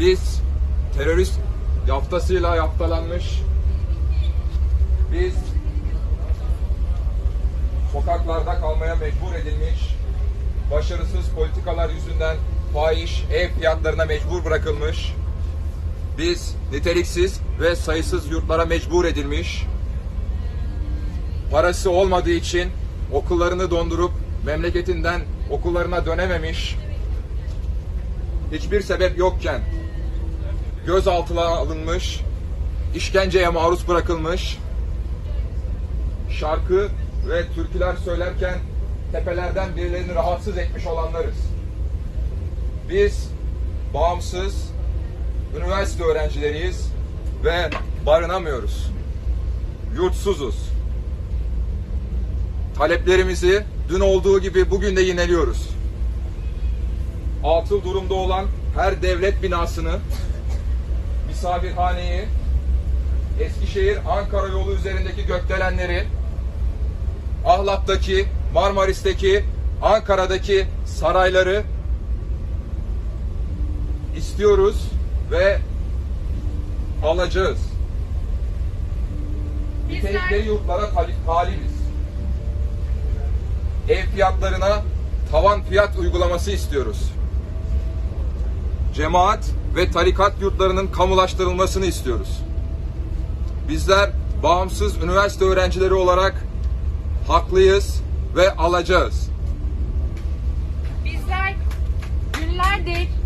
Biz terörist yaftasıyla yaftalanmış, biz sokaklarda kalmaya mecbur edilmiş, başarısız politikalar yüzünden fahiş ev fiyatlarına mecbur bırakılmış, biz niteliksiz ve sayısız yurtlara mecbur edilmiş, parası olmadığı için okullarını dondurup memleketinden okullarına dönememiş, hiçbir sebep yokken gözaltına alınmış, işkenceye maruz bırakılmış, şarkı ve türküler söylerken tepelerden birilerini rahatsız etmiş olanlarız. Biz bağımsız üniversite öğrencileriyiz ve barınamıyoruz. Yurtsuzuz. Taleplerimizi dün olduğu gibi bugün de yineliyoruz. Atıl durumda olan her devlet binasını, misafirhaneyi, Eskişehir Ankara yolu üzerindeki gökdelenleri, Ahlat'taki, Marmaris'teki, Ankara'daki sarayları istiyoruz ve alacağız. Nitelikleri yurtlara talip, talibiz. Ev fiyatlarına tavan fiyat uygulaması istiyoruz. Cemaat ve tarikat yurtlarının kamulaştırılmasını istiyoruz. Bizler bağımsız üniversite öğrencileri olarak haklıyız ve alacağız. Bizler günlerdir